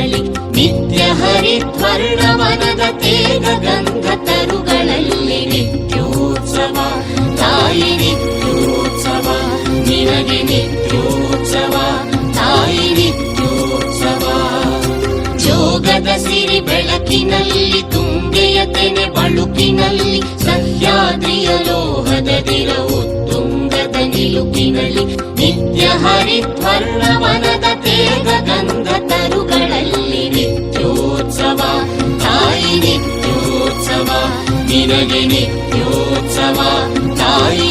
ನಿಲುಕಿನಲಿ ನಿತ್ಯ ಹರಿದ್ವರ್ಣವನದ ತೇಗ ಗಂಧ ತರುಗಳಲ್ಲಿ ನಿತ್ಯೋತ್ಸವ, ತಾಯಿ ನಿತ್ಯೋತ್ಸವ, ನಿನಗೆ ನಿತ್ಯೋತ್ಸವ, ತಾಯಿ ನಿತ್ಯೋತ್ಸವ. ಜೋಗದ ಸಿರಿ ಬೆಳಕಿನಲ್ಲಿ, ತುಂಗೆಯ ತೆನೆ ಬಳುಕಿನಲ್ಲಿ, ಸಹ್ಯಾದ್ರಿಯ ಲೋಹದ ದಿರವು ತುಂಗದ ನಿಲುಕಿನಲ್ಲಿ, ನಿತ್ಯ ಹರಿದ್ವರ್ಣವನದ ತೇಗ ಗಂಧ ತಾಯಿ ನಿತ್ಯೋತ್ಸವ ನಿನಗೆ ನಿತ್ಯೋತ್ಸವ ತಾಯಿ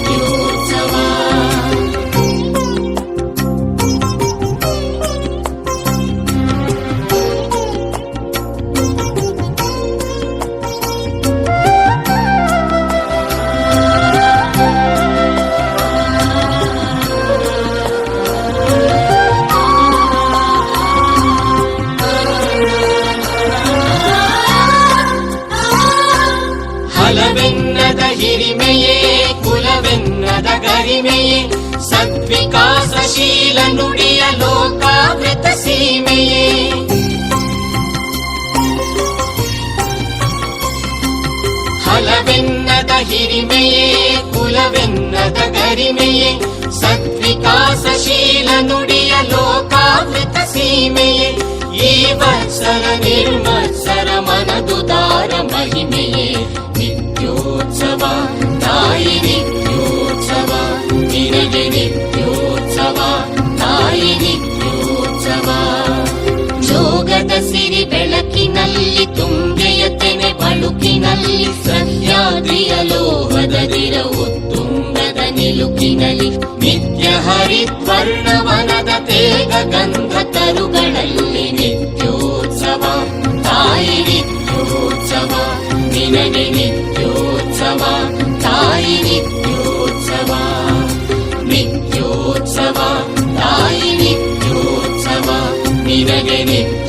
ಹಿರಿಮೆಯೇ ಕುಲವೆನ್ನದ ಗರಿಮೆಯೇ ಸದ್ವಿಕಾಸಶೀಲ ನುಡಿಯ ಲೋಕಾವೃತ ಸೀಮೆಯೇ ಈ ವತ್ಸರ ನಿರ್ಮತ್ಸರ ಮನದುದಾರ ಮಹಿಮೆಯೇ ನಿತ್ಯೋತ್ಸವ ತಾಯಿ ನಿತ್ಯೋತ್ಸವ ನಿನಗೆ ನಿತ್ಯೋತ್ಸವ ತಾಯಿ ನಿತ್ಯೋತ್ಸವ ಸಿರಿ ಬೆಳಕಿನಲ್ಲಿ, ತುಂಗೆಯ ತೆನೆ ಬಳುಕಿನಲ್ಲಿ, ಸಹ್ಯಾದ್ರಿಯ ಲೋಹದ ದಿರವು ತುಂಬದ ನಿಲುಕಿನಲ್ಲಿ, ನಿತ್ಯ ಹರಿದ್ವರ್ಣವನದ ತೇಗ ಗಂಧ ತರುಗಳಲ್ಲಿ ನಿತ್ಯೋತ್ಸವ, ತಾಯಿ ನಿತ್ಯೋತ್ಸವ, ನಿನಗೆ ನಿತ್ಯೋತ್ಸವ, ತಾಯಿ ನಿತ್ಯೋತ್ಸವ ನಿತ್ಯೋತ್ಸವ, ತಾಯಿ ನಿತ್ಯೋತ್ಸವ, ನಿನಗೆ ನಿತ್ಯೋತ್ಸವ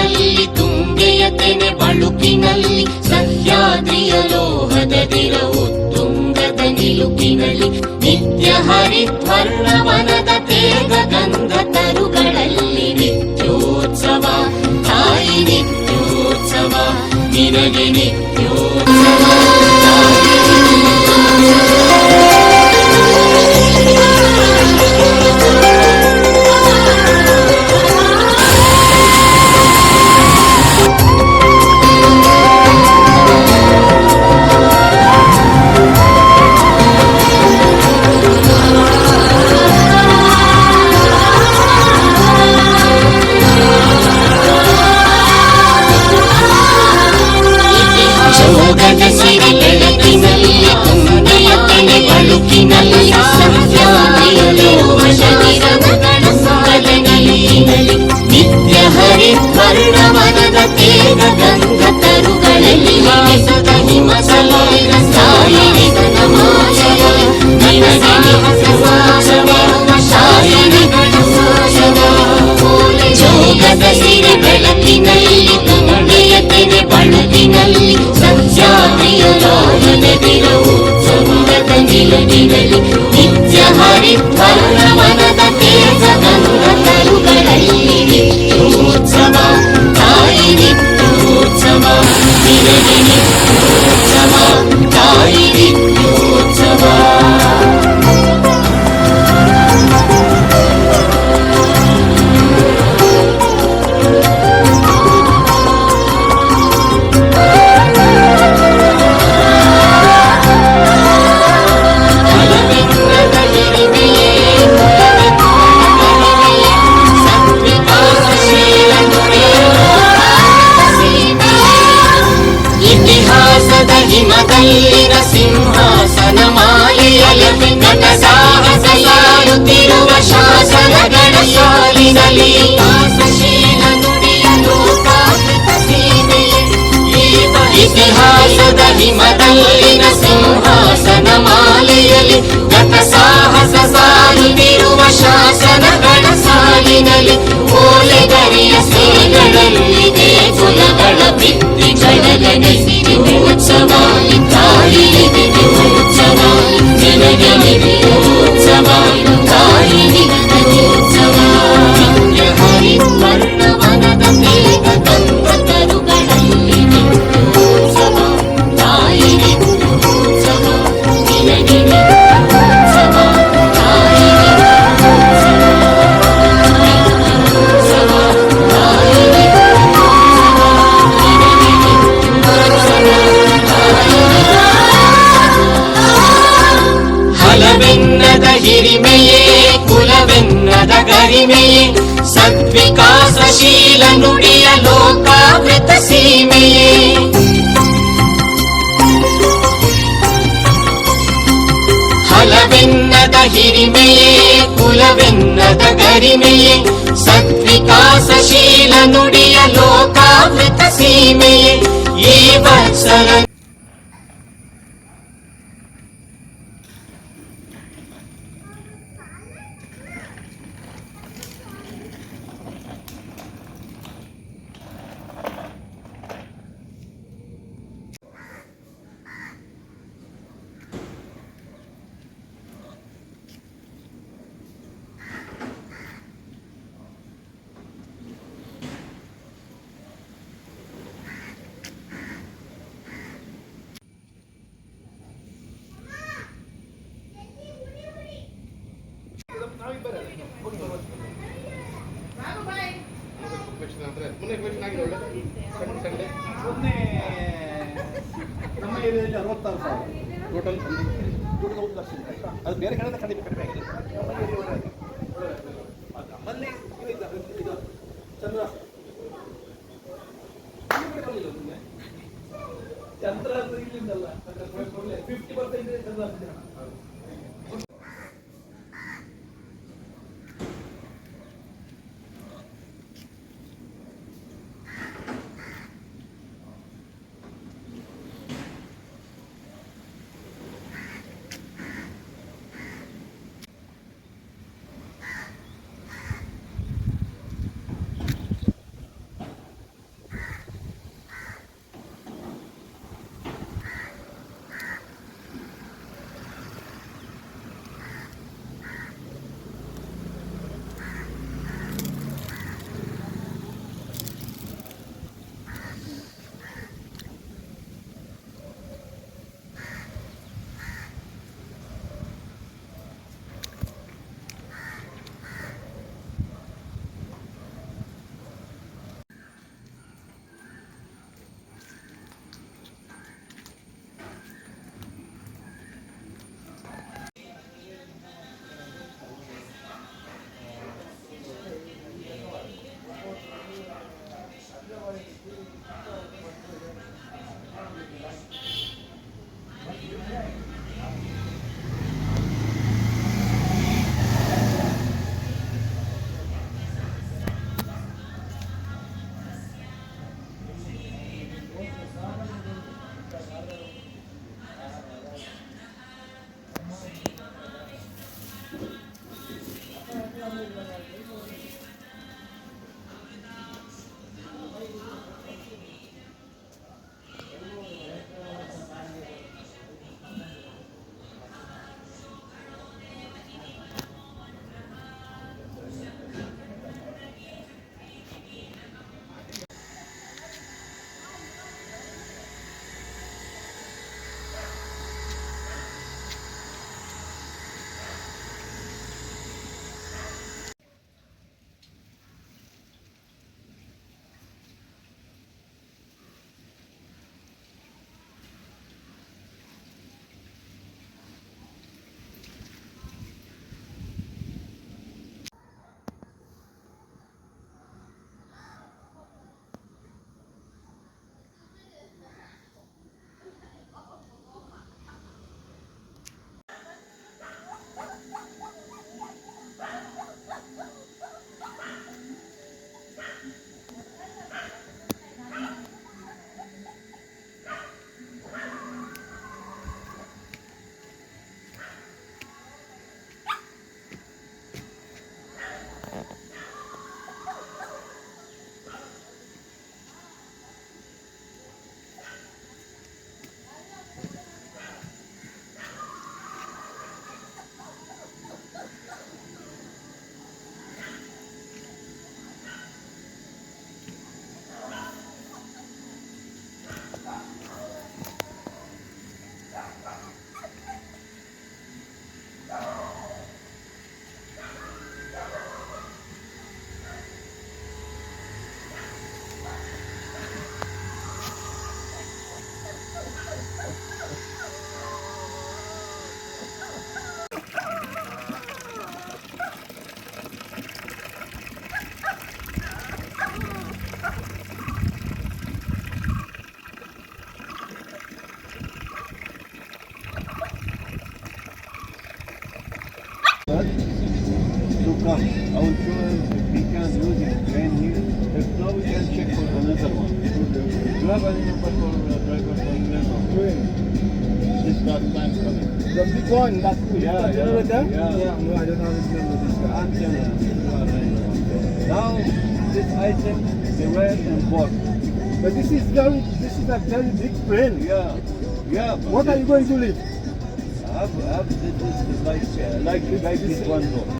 ಬೆಳಕಿನಲ್ಲಿ ತುಂಬೆಯ ತೆನೆ ಬಳುಕಿನಲ್ಲಿ, ಸಹ್ಯಾದ್ರಿಯ ಲೋಹದ ದಿರವು ತುಂಗದ ನಿಲುಕಿನಲ್ಲಿ, ನಿತ್ಯ ಹರಿದ್ವರ್ಣವನದ ತೇಗ ಗಂಧ ತರುಗಳಲ್ಲಿ ನಿತ್ಯೋತ್ಸವ, ತಾಯಿ ನಿತ್ಯೋತ್ಸವ, ನಿನಗೆ ನಿತ್ಯೋತ್ಸವ. you ನುಡಿಯ ಲೋಕಾಮೃತ ಸೀಮೆಯೇ ಈ ವತ್ಸರ ಮೊನ್ನೆ ನಮ್ಮ ಏರಿಯಾದಲ್ಲಿ ಅರವತ್ತಾರು ಸಾವಿರ ಟೋಟಲ್ ಟೋಟಲ್ ಒಂದು ಲಕ್ಷ ಅದು ಬೇರೆ ಕಡೆ ಕಡಿಮೆ ಕಡಿಮೆ ಆಗಿದೆ ನಮ್ಮಲ್ಲಿ ಇದು Chandra Chandra ಇಲ್ಲಿಂದಲ್ಲ fifty percent Chandra Our insurance, we can't use it, brand new. If no, check for another one. Do you have any number for uh, driver for England? This last time coming. The big one, that's good. Yeah, yeah, yeah. yeah. yeah. No, I don't have this. number. This guy. I'm. Now, this item, they were and bought. But this is very, this is a very big plane. Yeah, yeah. What are you going to leave? I have, I have this, this, like, uh, like, like this one though.